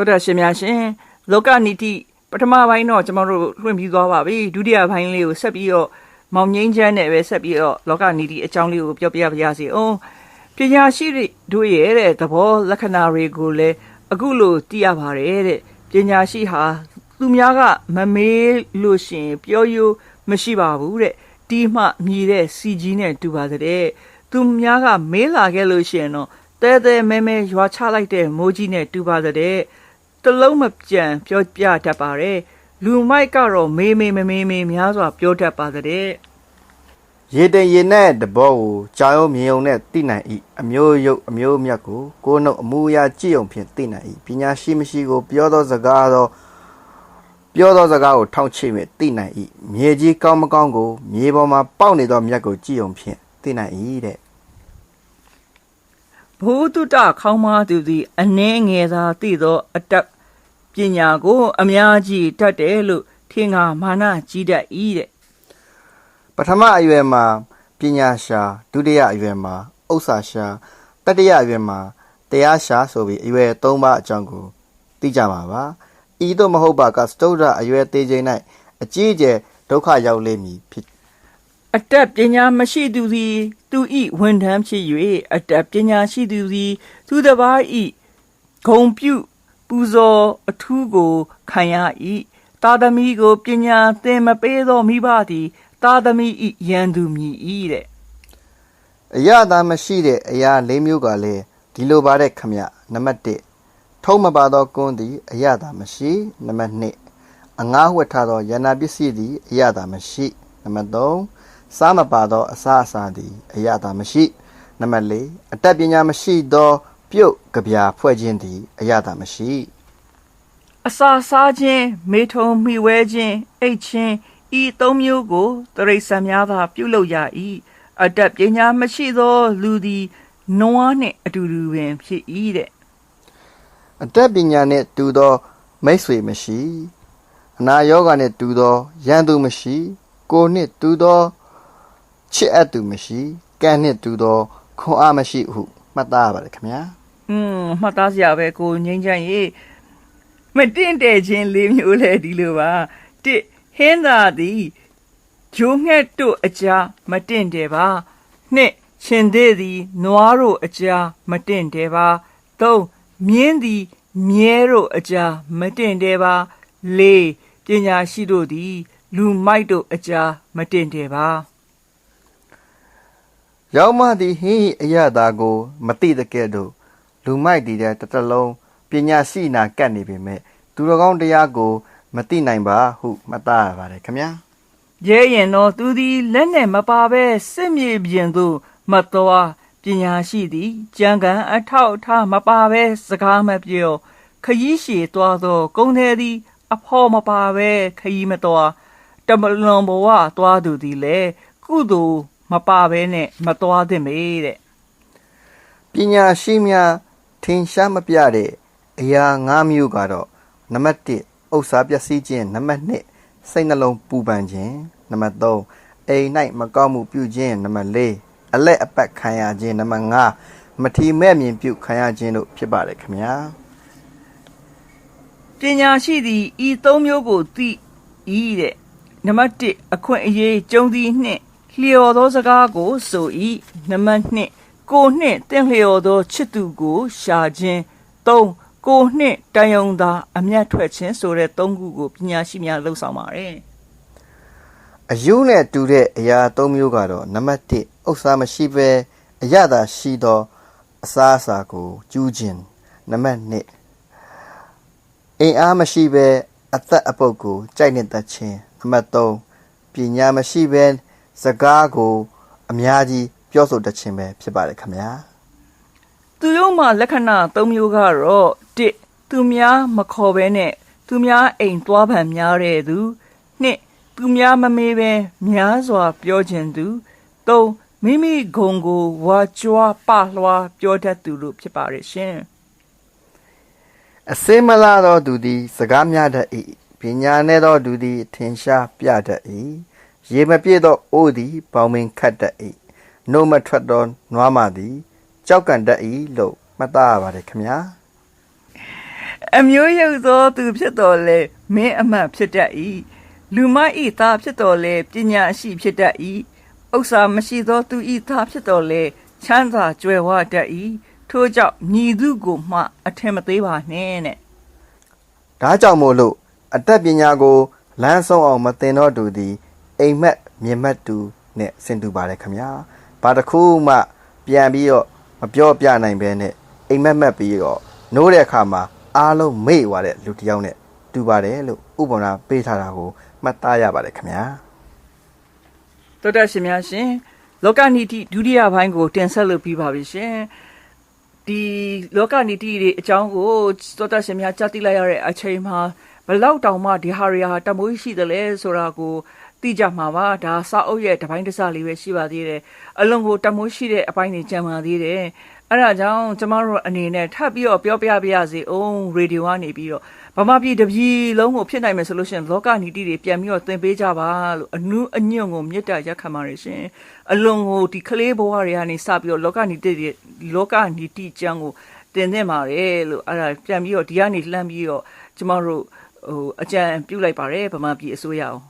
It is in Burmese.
သောတာရှင်များရှင်လောကနီတိပထမပိုင်းတော့ကျွန်တော်တို့လွှင့်ပြီးသွားပါပြီဒုတိယပိုင်းလေးကိုဆက်ပြီးတော့မောင်ငိမ့်ချမ်းနဲ့ပဲဆက်ပြီးတော့လောကနီတိအကြောင်းလေးကိုပြောပြပါရစေအောင်ပညာရှိတွေတို့ရဲ့တဲ့သဘောလက္ခဏာတွေကိုလည်းအခုလိုသိရပါတယ်တဲ့ပညာရှိဟာသူများကမမေးလို့ရှရင်ပြောရိုးမရှိပါဘူးတဲ့တီးမှမြည်တဲ့စီကြီးနဲ့တူပါတဲ့သူများကမေးလာခဲ့လို့ရှရင်တော့တဲတဲမဲမဲရွာချလိုက်တဲ့မိုးကြီးနဲ့တူပါတဲ့ တလုံးမကြံပြောပြတတ်ပါတယ်လူမိုက်ကတော့မေးမေးမမေးမေးများစွာပြောတတ်ပါတဲ့ရေတင်ရေနဲ့တဘောကိုကြာရုံမြင်ုံနဲ့သိနိုင်၏အမျိုးရုပ်အမျိုးမြတ်ကိုကိုယ်နှုတ်အမူအရာကြည့်ုံဖြင့်သိနိုင်၏ပညာရှိမရှိကို ပြောသောစကားသောပြောသောစကားကိုထောက်ချိမြသိနိုင်၏မြေကြီးကောင်းမကောင်းကိုမြေပေါ်မှာပေါက်နေသောမြတ်ကိုကြည့်ုံဖြင့်သိနိုင်၏တဲ့ ဘုဒ္ဓတခေါင်းမသူသည်အနှဲငယ်သာသိသော အတတ်ပညာကို အများကြီးတတ်တယ်လို့ထင်ငါမာနကြီးတတ်၏တဲ့ပထမအရွယ်မှာပညာရှာဒုတိယအရွယ်မှာဥစ္စာရှာတတိယအရွယ်မှာတရားရှာဆိုပြီးအရွယ်၃ပါးအကြောင်းကိုသိကြပါပါဤသို့မဟုတ်ပါကစတုဒ္ဓအရွယ်သေးချိန်၌အကြီးအကျယ်ဒုက္ခရောက်လိမ့်မည်ဖြစ် အတတ်ပညာမရှိသူသည် သူဤဝန်ထမ်းဖြစ်၍အတတ်ပညာရှိသူသည် သူတစ်ပါးဤဂုံပြုပူဇော်အထူးကိုခံရ၏သာသမီကိုပညာသင်မပေးသောမိဘသည်သာသမီဤရန်သူမြည်၏တဲ့အရသာမရှိတဲ့အရာ၄မျိုးကလည်းဒီလိုပါတဲ့ခမနံပါတ်1ထုံးမပါသောကွန်းသည်အရသာမရှိနံပါတ်2အငားဝတ်ထားသောယန္နာပစ္စည်းသည်အရသာမရှိနံပါတ်3 စားမပါသောအစာအစာသည်အရသာမရှိနံပါတ်4အတတ်ပညာမရှိသော ပြုတ်ကြပြာဖွဲ့ခြင်းသည်အရသာမရှိအစာစားခြင်းမေထုံမိဝဲခြင်းအိတ်ခြင်းဤသုံးမျိုးကိုတရိษံများသာ ပြုလုပ်ရ၏အတတ်ပညာမရှိသော လူသည်နွားနှင့်အတူတူပင်ဖြစ်၏တဲ့အတတ်ပညာနှင့်တူသောမိတ်ဆွေမရှိအနာယောဂနှင့်တူသောရန်သူမရှိ ကိုယ်နှင့်တူသော ချစ်အပ်သူမရှိကံနှင့်တူသောခွန်အားမရှိဟုမှတ်သားရပါတယ်ခင်ဗျာอืมမှတ်သားစရာပဲကိုငိမ့်ချမ်းရေမတင့်တယ်ခြင်းလေးမျိုးလဲဒီလိုပါတစ်ဟင်းသာသည်ဂျိုးငှက်တို့အကြားမတင့်တယ်ပါနှစ်ရှင်သေးသည်နွားတို့အကြားမတင့်တယ်ပါသုံးမြင်းသည်မြဲတို့အကြားမတင့်တယ်ပါလေးပညာရှိတို့သည် လူမိုက်တို့အကြားမတင့်တယ်ပါ ရောက်မှသည်ဟင်း၏အရသာကိုမသိတဲ့ကဲ့သို့လူမိုက်တည်တဲ့တစ်တလုံးပညာရှိနာကပ်နေပေမဲ့သူတော်ကောင်းတရားကိုမသိနိုင်ပါဟုမှတ်သားရပါတယ်ခင်ဗျာရဲရင်တော့သူသည်လက်နဲ့မပါဘဲစစ်မြေပြင်သို့မတော်ပညာရှိသည်ကြံကန်အထောက်အထားမပါဘဲစကားမပြောခရီးရှည်သွားသောကုန်းသေးသည် အဖော်မပါဘဲခရီးမတော်တမလွန်ဘဝသွားသူသည်လည်းကုသိုလ် မပါဘဲနဲ့မတော်သင့်ပေတဲ့ပညာရှိများထင်ရှားမပြတဲ့အရာ၅မျိုးကတော့နံပါတ်1ဥစ္စာပျက်စီးခြင်းနံပါတ်2စိတ်နှလုံးပူပန်ခြင်းနံပါတ်3အိမ်၌မကောင်းမှုပြုခြင်းနံပါတ်4အလက်အပတ်ခံရခြင်းနံပါတ်5မထီမဲ့မြင်ပြုခံရခြင်းတို့ဖြစ်ပါတယ်ခင်ဗျာပညာရှိသည်ဤသုံးမျိုးကိုသိဤတဲ့နံပါတ်1အခွင့်အရေးကြုံသည်နှင့် လျော်သောစကားကိုဆို၏နံပါတ်2ကိုနှင့်တင့်လျော်သောချစ်သူကိုရှာခြင်း3ကိုနှင့်တန်ယုံသာအမျက်ထွက်ခြင်းဆိုတဲ့သုံးခုကိုပညာရှိများလှုပ်ဆောင်ပါတယ်အယူနဲ့တူတဲ့အရာ၃မျိုးကတော့နံပါတ်1ဥစ္စာမရှိဘဲအရသာရှိသောအစားအစာကိုကျူးခြင်းနံပါတ်2အိမ်အားမရှိဘဲအသက်အပုတ်ကိုကြိုက်နေတတ်ခြင်းနံပါတ်3ပညာမရှိဘဲ စကားကို အများကြီးပြောဆိုတတ်ခြင်းပဲဖြစ်ပါတယ်ခင်ဗျာသူတို့မှာလက္ခဏာ၃မျိုးကတော့တစ်သူများမခေါ်ဘဲနဲ့သူများအိမ်သွားဗန်များတဲ့သူနှစ်သူများမမေးဘဲများစွာပြောခြင်းသူသုံးမိမိဂုံကိုဝါကြွားပလွှားပြောတတ်သူလို့ဖြစ်ပါရဲ့ရှင်အစင်းမလာသောသူသည် စကားများတတ်၏ပညာနဲ့သောသူသည် ထင်ရှားပြတတ်၏ ရေမပြည့်သောအိုးသည်ပေါင်ပင်ခတ်တတ်၏နှုတ်မထွက်သောနွားမသည်ကြောက်ကန်တတ်၏လို့မှတ်သားရပါတယ်ခင်ဗျာအမျိုးရုပ်သောသူဖြစ်တော်လဲမင်းအမှတ်ဖြစ်တတ်၏လူမဤသားဖြစ်တော်လဲပညာရှိဖြစ်တတ်၏ဥစ္စာမရှိသောသူဤသားဖြစ်တော်လဲချမ်းသာကြွယ်ဝတတ်၏ထို့ကြောင့်ညီသူကိုမှ အထင်မသေးပါနဲ့တဲ့ဒါကြောင့်မို့လို့အတတ်ပညာကိုလမ်းဆုံးအောင်မသင်တော့သူသည် အိမ်မက်မြင်မက်သူနဲ့ဆင်တူပါတယ်ခင်ဗျာဘာတစ်ခုမှပြန်ပြီးတော့မပြောပြနိုင်ဘဲနဲ့အိမ်မက်မက်ပြီးတော့နိုးတဲ့အခါမှာအားလုံးမေ့သွားတဲ့လူတစ်ယောက်နဲ့တူပါတယ်လို့ဥပမာပေးထားတာကိုမှတ်သားရပါတယ်ခင်ဗျာတော်တော်ရှင်များရှင်လောကနီတိဒုတိယပိုင်းကိုတင်ဆက်လုပ်ပြီးပါပြီရှင်ဒီလောကနီတိတွေအကြောင်းကိုတော်တော်ရှင်များကြားသိလိုက်ရတဲ့အချိန်မှာဘလောက်တောင်မှဒီဟာရီဟာတမိုးရှိတယ်လဲဆိုတာကို သိကြမှာပါဒါစာအုပ်ရဲ့တစ်ပိုင်းတစ်စလေးပဲရှိပါသေးတယ်အလုံးကိုတမိုးရှိတဲ့အပိုင်းတွေကြံပါသေးတယ်အဲ့ဒါကြောင့်ကျမတို့အနေနဲ့ထပ်ပြီးတော့ပြောပြပြရစီအောင်ရေဒီယိုကနေပြီးတော့ဗမာပြည်တစ်ပြည်လုံးကိုဖြစ်နိုင်မယ်ဆိုလို့ရှိရင်လောကနီတိတွေပြန်ပြီးတော့သင်ပေးကြပါလို့အနုအညွန့်ကိုမေတ္တာရက်ခံပါရရှင်အလွန်ကိုဒီကလေးဘဝတွေကနေစပြီးတော့လောကနီတိတွေလောကနီတိကျမ်းကိုသင်သင့်ပါတယ်လို့အဲ့ဒါပြန်ပြီးတော့ဒီကနေလှမ်းပြီးတော့ကျမတို့ဟိုအကြံပြုလိုက်ပါတယ်ဗမာပြည်အစိုးရအောင်